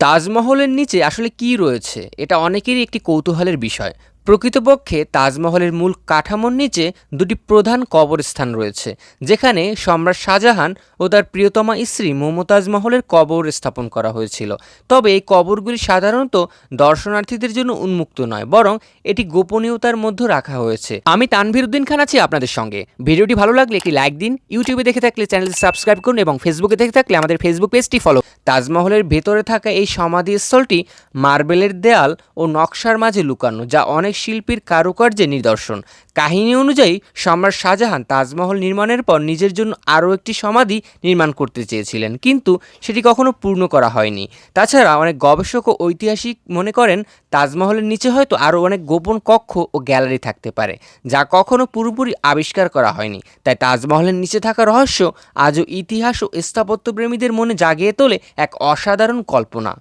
তাজমহলের নিচে আসলে কি রয়েছে? এটা অনেকেরই একটি কৌতূহলের বিষয়। প্রকৃতপক্ষে তাজমহলের মূল কাঠামোর নিচে দুটি প্রধান কবরস্থান রয়েছে, যেখানে সম্রাট শাহজাহান ও তার প্রিয়তমা স্ত্রী মমতাজ মহলের কবর স্থাপন করা হয়েছিল। তবে এই কবরগুলি সাধারণত দর্শনার্থীদের জন্য উন্মুক্ত নয়, বরং এটি গোপনীয়তার মধ্যে রাখা হয়েছে। আমি তানভীর উদ্দিন খান আছি আপনাদের সঙ্গে। ভিডিওটি ভালো লাগলে একটি লাইক দিন, ইউটিউবে দেখে থাকলে চ্যানেলটি সাবস্ক্রাইব করুন এবং ফেসবুকে দেখে থাকলে আমাদের ফেসবুক পেজটি ফলো। তাজমহলের ভেতরে থাকা এই সমাধিস্থলটি মার্বেলের দেয়াল ও নকশার মাঝে লুকানো, যা অনেক শিল্পীর কারুকার্যের নিদর্শন। কাহিনী অনুযায়ী সম্রাট শাহজাহান তাজমহল নির্মাণের পর নিজের জন্য আরও একটি সমাধি নির্মাণ করতে চেয়েছিলেন। কিন্তু সেটি কখনো পূর্ণ করা হয়নি। তাছাড়া অনেক গবেষক ও ঐতিহাসিক মনে করেন, তাজমহলের নিচে হয়তো আরও অনেক গোপন কক্ষ ও গ্যালারি থাকতে পারে, যা কখনো পুরোপুরি আবিষ্কার করা হয়নি। তাই তাজমহলের নিচে থাকা রহস্য আজও ইতিহাস ও স্থাপত্যপ্রেমীদের মনে জাগিয়ে তোলে এক অসাধারণ কল্পনা।